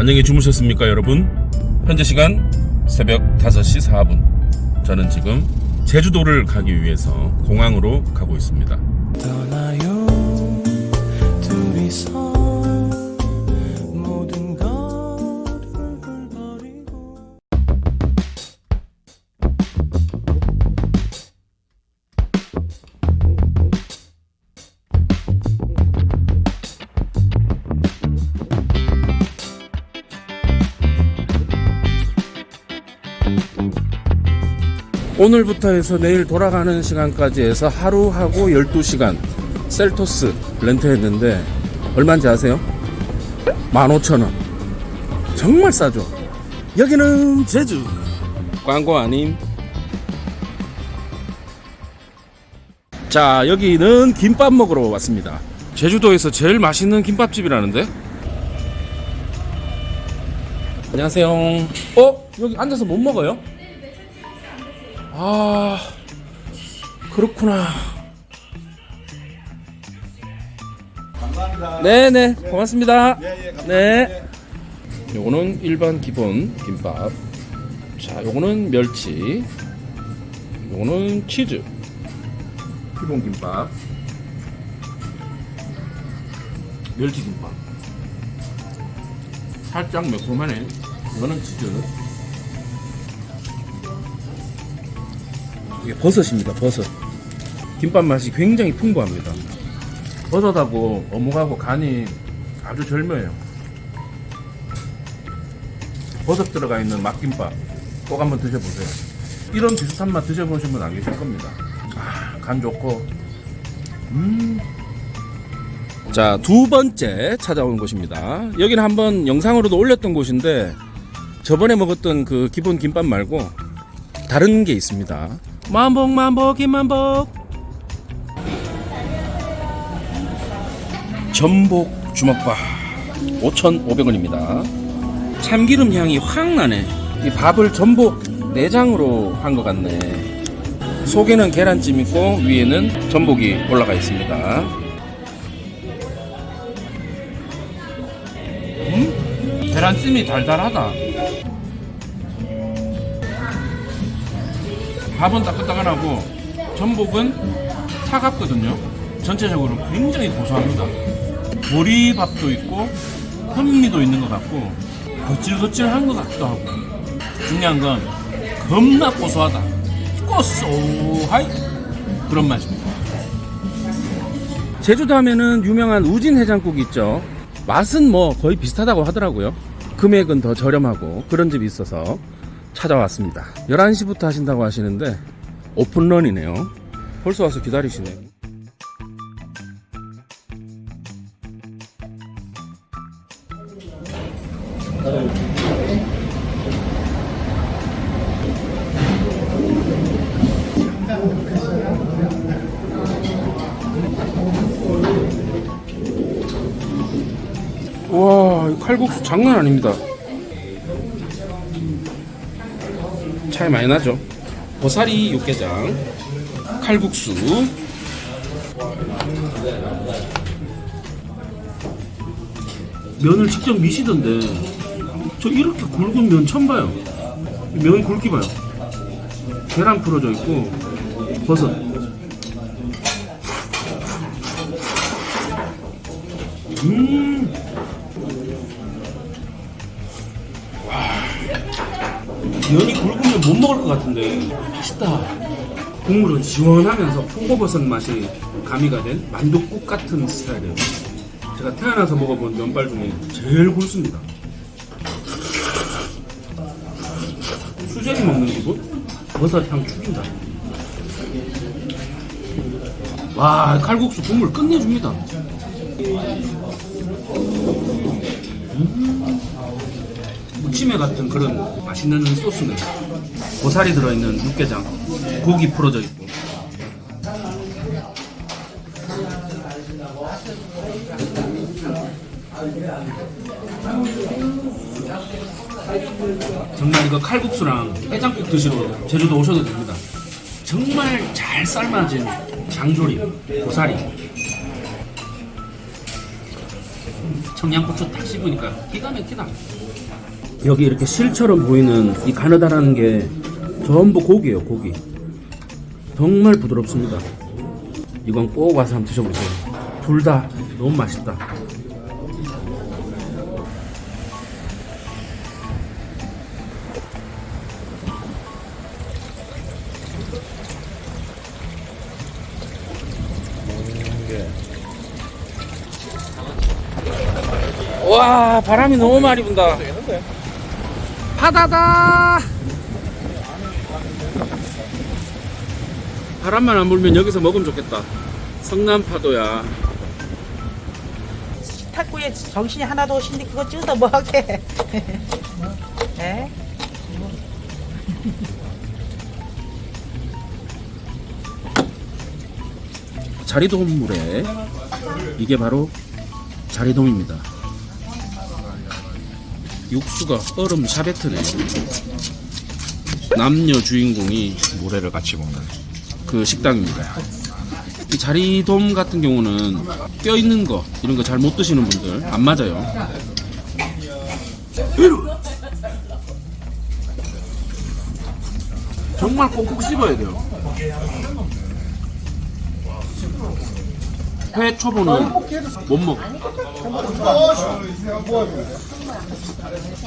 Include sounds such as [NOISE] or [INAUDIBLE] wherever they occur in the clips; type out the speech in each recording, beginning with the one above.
안녕히 주무셨습니까, 여러분? 현재 시간 새벽 5시 4분. 저는 지금 제주도를 가기 위해서 공항으로 가고 있습니다. 떠나요 오늘부터 해서 내일 돌아가는 시간까지 해서 하루하고 12시간 셀토스 렌트했는데 얼마인지 아세요? 15,000원. 정말 싸죠? 여기는 제주. 광고 아님. 자 여기는 김밥 먹으러 왔습니다. 제주도에서 제일 맛있는 김밥집이라는데? 안녕하세요. 어? 여기 앉아서 못 먹어요? 아 그렇구나. 감사합니다. 네네 고맙습니다. 네. 요거는 일반 기본 김밥. 자 요거는 멸치. 요거는 치즈. 기본 김밥. 멸치 김밥. 살짝 매콤하네. 이거는 치즈. 이게 버섯입니다. 버섯. 김밥 맛이 굉장히 풍부합니다. 버섯하고 어묵하고 간이 아주 절묘해요. 버섯 들어가 있는 막김밥 꼭 한번 드셔보세요. 이런 비슷한 맛 드셔보신 분 안 계실 겁니다. 아, 간 좋고. 음. 자, 두 번째 찾아온 곳입니다. 여기는 한번 영상으로도 올렸던 곳인데 저번에 먹었던 그 기본 김밥 말고 다른 게 있습니다. 만복 만복 김만복 전복 주먹밥 5,500원입니다. 참기름 향이 확 나네. 이 밥을 전복 내장으로 한 것 같네. 속에는 계란찜 있고 위에는 전복이 올라가 있습니다. 음? 계란찜이 달달하다. 밥은 따끈따끈하고 전복은 차갑거든요. 전체적으로 굉장히 고소합니다. 보리밥도 있고 현미도 있는 것 같고 거칠거칠한 것 같기도 하고 중요한 건 겁나 고소하다. 고소하이 그런 맛입니다. 제주도 하면은 유명한 우진 해장국 있죠. 맛은 뭐 거의 비슷하다고 하더라고요. 금액은 더 저렴하고 그런 집이 있어서 찾아왔습니다. 11시부터 하신다고 하시는데 오픈런이네요. 벌써 와서 기다리시네요. 와, 이 칼국수 장난 아닙니다. 차이 많이 나죠. 보사리 육개장, 칼국수, 면을 직접 미시던데 저 이렇게 굵은 면 처음 봐요. 면 굵기 봐요. 계란 풀어져 있고 버섯. 음. 면이 굵으면 못 먹을 것 같은데 맛있다. 국물은 시원하면서 표고버섯 맛이 가미가 된 만둣국 같은 스타일이에요. 제가 태어나서 먹어본 면발 중에 제일 굵습니다. 수제비 먹는 기분? 버섯 향 죽인다. 와 칼국수 국물 끝내줍니다. 무침에 같은 그런 맛있는 소스네. 고사리 들어있는 육개장, 고기 풀어져 있고. 정말 이거 칼국수랑 해장국 드시러 제주도 오셔도 됩니다. 정말 잘 삶아진 장조림, 고사리. 청양고추 딱 씹으니까 기가 막히다. 여기 이렇게 실처럼 보이는 이 가느다라는 게 전부 고기예요 고기. 정말 부드럽습니다. 이건 꼭 와서 한번 드셔보세요. 둘 다 너무 맛있다. 와 바람이 너무 많이 분다. 바다다 바람만 안 불면 여기서 먹으면 좋겠다. 성남 파도야. 탁구에 정신이 하나도 없는데 그거 뜯어 뭐하게? 네? 자리돔 물에 이게 바로 자리돔입니다. 육수가 얼음 샤베트네. 남녀 주인공이 모래를 같이 먹는. 그 식당입니다. 이 자리돔 같은 경우는 껴 있는 거 이런 거 잘 못 드시는 분들 안 맞아요. 정말 꼭꼭 씹어야 돼요. 회 초보는 못 먹어.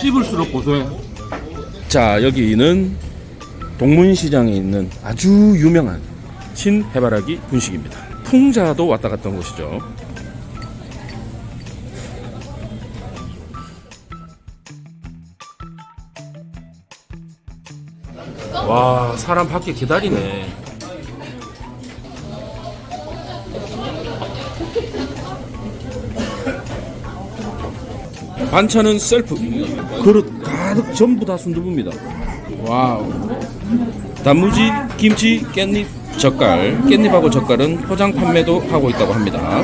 씹을수록 고소해. 자 여기는 동문시장에 있는 아주 유명한 신해바라기 분식입니다. 풍자도 왔다 갔던 곳이죠. 와 사람 밖에 기다리네. 반찬은 셀프. 그릇 가득 전부 다 순두부입니다. 와우. 단무지, 김치, 깻잎, 젓갈. 깻잎하고 젓갈은 포장 판매도 하고 있다고 합니다.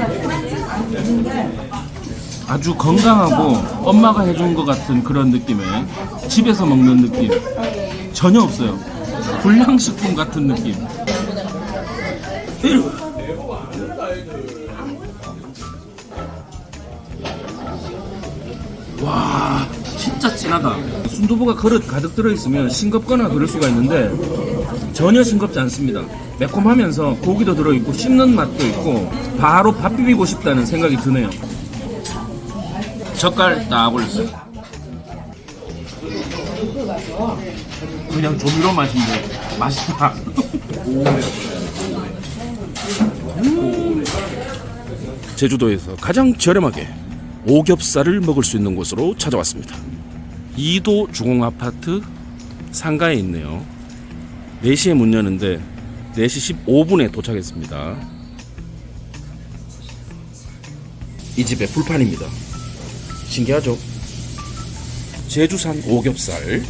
아주 건강하고 엄마가 해준 것 같은 그런 느낌의 집에서 먹는 느낌 전혀 없어요. 불량식품 같은 느낌. 와 진짜 진하다 순두부가 그릇 가득 들어있으면 싱겁거나 그럴 수가 있는데 전혀 싱겁지 않습니다 매콤하면서 고기도 들어있고 씹는 맛도 있고 바로 밥 비비고 싶다는 생각이 드네요 젓갈 딱 올렸어요 그냥 조미료 맛인데 맛있다 음. [LAUGHS] 제주도에서 가장 저렴하게 오겹살을 먹을 수 있는 곳으로 찾아왔습니다. 이도 주공 아파트 상가에 있네요. 4시에 문 여는데 4시 15분에 도착했습니다. 이 집의 불판입니다. 신기하죠? 제주산 오겹살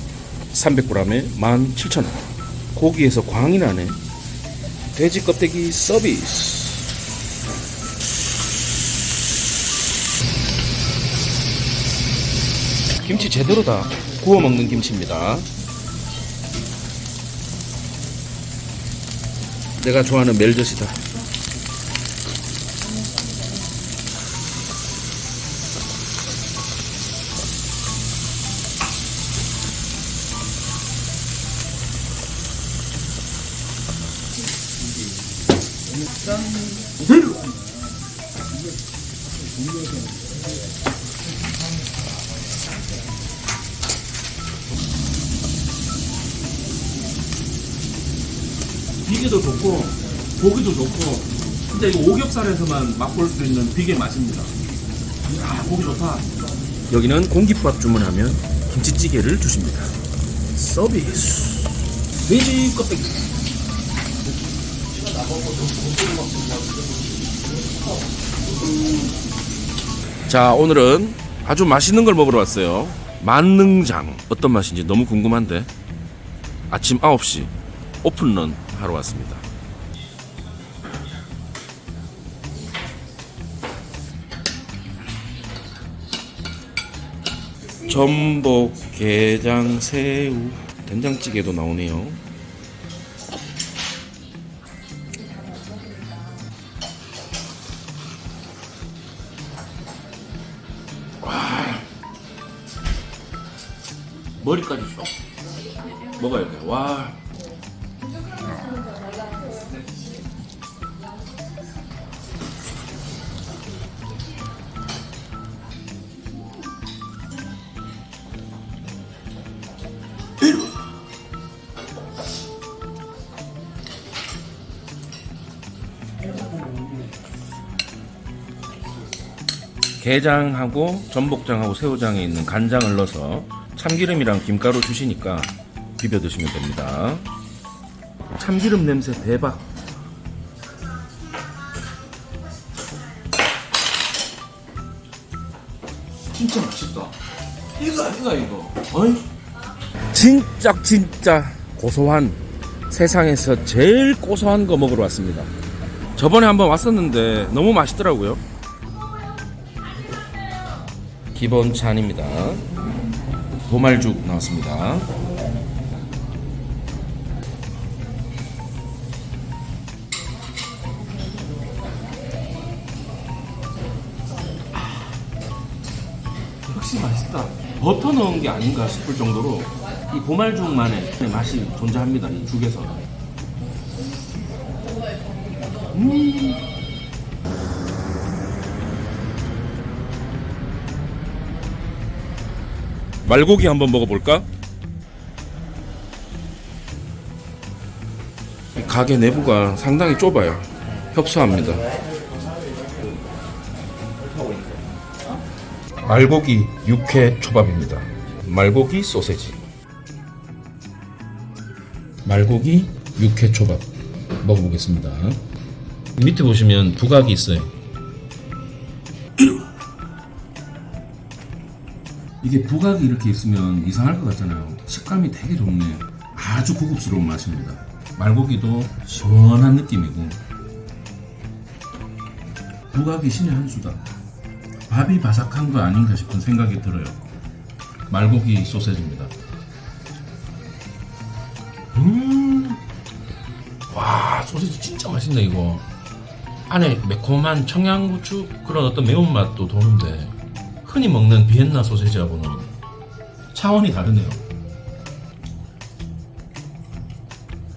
300g에 17,000원. 고기에서 광이 나네. 돼지 껍데기 서비스. 김치 제대로 다. 구워 먹는 김치입니다. 내가 좋아하는 멜젓이다. 비 계도 좋고 고기도 좋고 진짜 이거 오겹살에서만 맛볼 수 있는 비계 맛입니다. 아 고기 좋다. 여기는 공깃밥 주문하면 김치찌개를 주십니다. 서비스. 돼지 껍데기. 자 오늘은 아주 맛있는 걸 먹으러 왔어요. 만능장 어떤 맛인지 너무 궁금한데 아침 9시 오픈런 하러 왔습니다. 전복, 게장, 새우, 된장찌개도 나오네요. 머리까지 쏙 먹어야 돼. 와. 게장하고 전복장하고 새우장에 있는 간장을 넣어서 참기름이랑 김가루 주시니까 비벼 드시면 됩니다. 참기름 냄새 대박. 진짜 맛있다. 이거 이거 이거. 어이? 진짜 진짜 고소한 세상에서 제일 고소한 거 먹으러 왔습니다. 저번에 한번 왔었는데 너무 맛있더라고요. 기본 찬입니다. 보말죽 나왔습니다. 역시 맛있다. 버터 넣은 게 아닌가 싶을 정도로 이 보말죽만의 맛이 존재합니다. 이 죽에서. 음. 말고기 한번 먹어볼까? 이 가게 내부가 상당히 좁아요. 협소합니다. 말고기 육회 초밥입니다. 말고기 소세지. 말고기 육회 초밥 먹어보겠습니다. 밑에 보시면 부각이 있어요. 이게 부각이 이렇게 있으면 이상할 것 같잖아요. 식감이 되게 좋네. 아주 고급스러운 맛입니다. 말고기도 시원한 느낌이고 부각이 신의 한 수다. 밥이 바삭한 거 아닌가 싶은 생각이 들어요. 말고기 소세지입니다. 음, 와 소세지 진짜 맛있네 이거. 안에 매콤한 청양고추 그런 어떤 매운맛도 도는데 흔히 먹는 비엔나 소세지하고는 차원이 다르네요.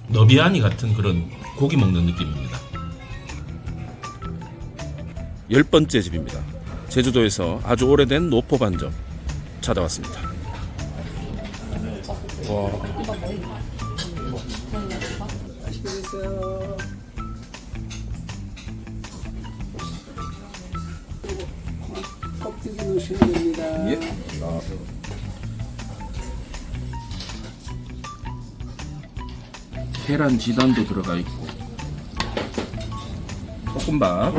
너비아니 같은 그런 고기 먹는 느낌입니다. 열 번째 집입니다. 제주도에서 아주 오래된 노포 반점 찾아왔습니다. 와. 넣으시면 됩니다. 예. 계란 지단도 들어가 있고. 볶음밥.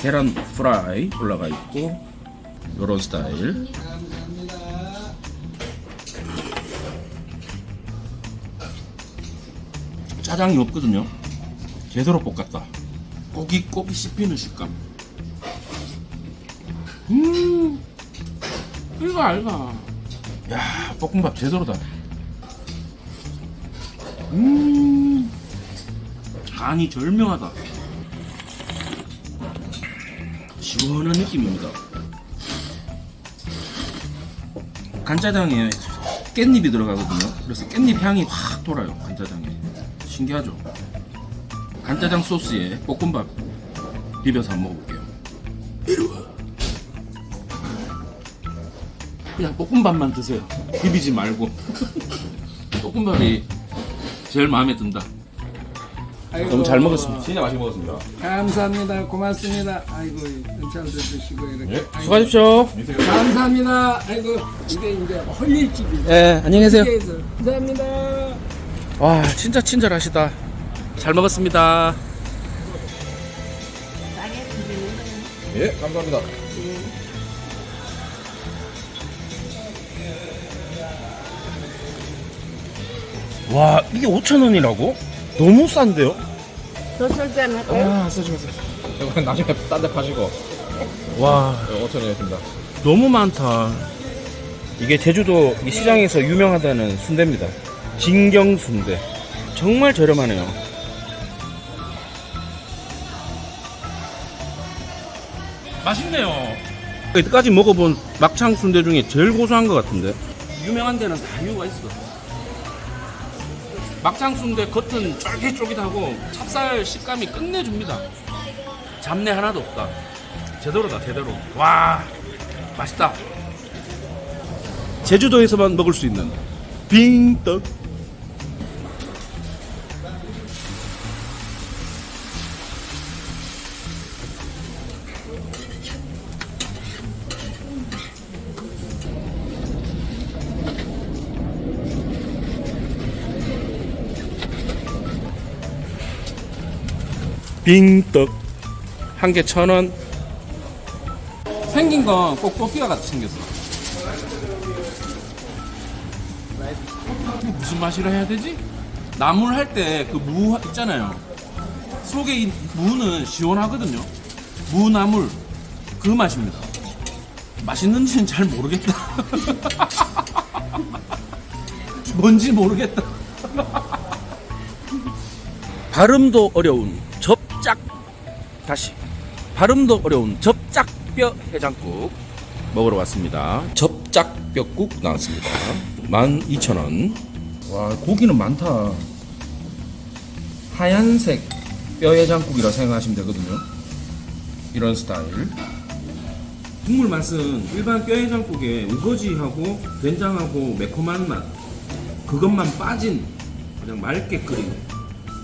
계란 프라이 올라가 있고. 요런 스타일. 짜장이 없거든요. 제대로 볶았다. 고기 고기 씹히는 식감 음. 이거 알가 야 볶음밥 제대로다. 음. 간이 절묘하다. 시원한 느낌입니다. 간짜장에 깻잎이 들어가거든요. 그래서 깻잎 향이 확 돌아요 간짜장에. 신기하죠? 간짜장 소스에 볶음밥 비벼서 한번 먹어볼게요 그냥 볶음밥만 드세요. 비비지 말고. 볶음밥이 제일 마음에 든다. 아이고, 너무 잘 먹었습니다. 진짜 맛있게 먹었습니다. 감사합니다. 고맙습니다. 아이고, 연차도 드시고 이렇게. 아이고, 수고하십시오. 감사합니다. 아이고, 이게 이제 헐릴집이죠. 네, 안녕히 계세요. 감사합니다. 와, 진짜 친절하시다. 잘 먹었습니다. 예, 감사합니다. 와, 이게 5,000원이라고? 너무 싼데요? 더 설탕 할까요? 아, 쓰지 마세요. 이건 나중에 딴 데 파시고. 와, 5,000원이었습니다. 너무 많다. 이게 제주도 이 시장에서 유명하다는 순대입니다. 진경 순대. 정말 저렴하네요. 맛있네요. 여태까지 먹어본 막창 순대 중에 제일 고소한 것 같은데. 유명한 데는 다 이유가 있어. 막장 순대 겉은 쫄깃쫄깃하고 찹쌀 식감이 끝내줍니다. 잡내 하나도 없다. 제대로다 제대로. 와 맛있다. 제주도에서만 먹을 수 있는 빙떡. 빙떡 한 개 천 원. 생긴 건꼭 또띠아 같이 생겼어. 이게 무슨 맛이라 해야 되지? 나물 할 때 그 무 있잖아요. 속에 이 무는 시원하거든요. 무나물 그 맛입니다. 맛있는지는 잘 모르겠다. [LAUGHS] 뭔지 모르겠다. 발음도 어려운 발음도 어려운 접짝뼈 해장국 먹으러 왔습니다. 접짝뼈국 나왔습니다. 12,000원. 와 고기는 많다. 하얀색 뼈 해장국이라 생각하시면 되거든요. 이런 스타일. 국물 맛은 일반 뼈 해장국에 우거지하고 된장하고 매콤한 맛 그것만 빠진 그냥 맑게 끓인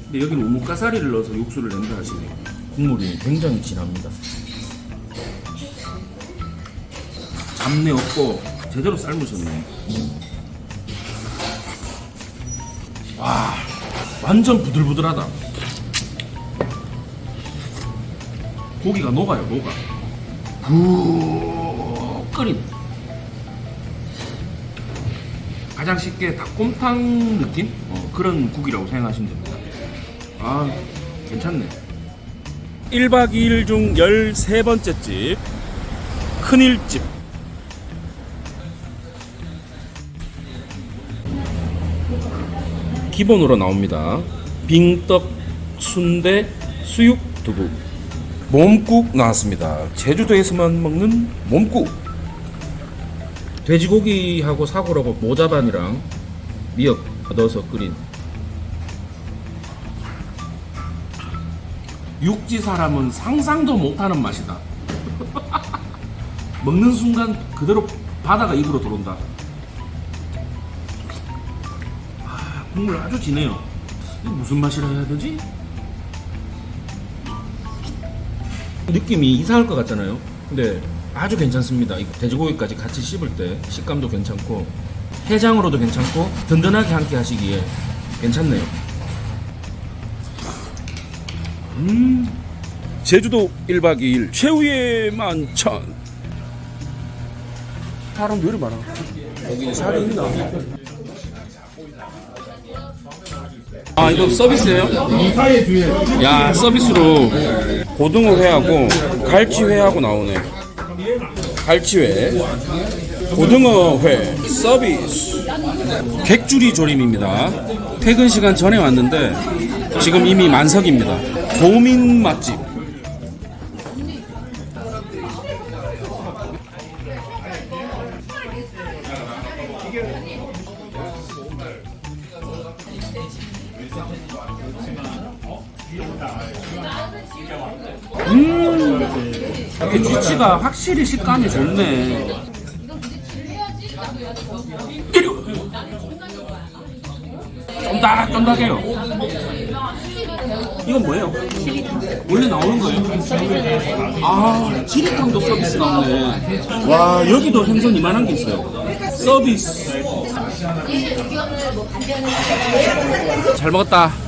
근데 여기는 우뭇가사리를 넣어서 육수를 낸다 하시네요. 국물이 굉장히 진합니다. 잡내 없고 제대로 삶으셨네. 와, 완전 부들부들하다. 고기가 녹아요, 녹아. 푹 끓인. 가장 쉽게 닭곰탕 느낌? 어, 그런 국이라고 생각하시면 됩니다. 아, 괜찮네. 1박 2일 중 13번째 집. 큰일집. 기본으로 나옵니다. 빙떡, 순대, 수육, 두부. 몸국 나왔습니다. 제주도에서만 먹는 몸국. 돼지고기하고 사고라고 모자반이랑 미역 넣어서 끓인 육지 사람은 상상도 못하는 맛이다. [LAUGHS] 먹는 순간 그대로 바다가 입으로 들어온다. 아, 국물 아주 진해요. 이게 무슨 맛이라 해야 되지? 느낌이 이상할 것 같잖아요. 근데 아주 괜찮습니다. 이거 돼지고기까지 같이 씹을 때 식감도 괜찮고 해장으로도 괜찮고 든든하게 함께 하시기에 괜찮네요. 음. 제주도 1박 2일 최후의 만찬. 사람 왜 이리 많아? 여기 살이 있나? 아 이거 서비스예요? 야 서비스로 고등어 회하고 갈치 회하고 나오네. 갈치 회, 고등어 회 서비스. 객주리 조림입니다. 퇴근 시간 전에 왔는데 지금 이미 만석입니다. 도민 맛집. 음, 이렇게 뒤치가 확실히 식감이 좋네. 쫀득쫀득해요. 이건 뭐예요? 원래 나오는 거예요? 아, 지리탕도 서비스 나오네. 와, 여기도 생선 이만한 게 있어요. 서비스. 잘 먹었다.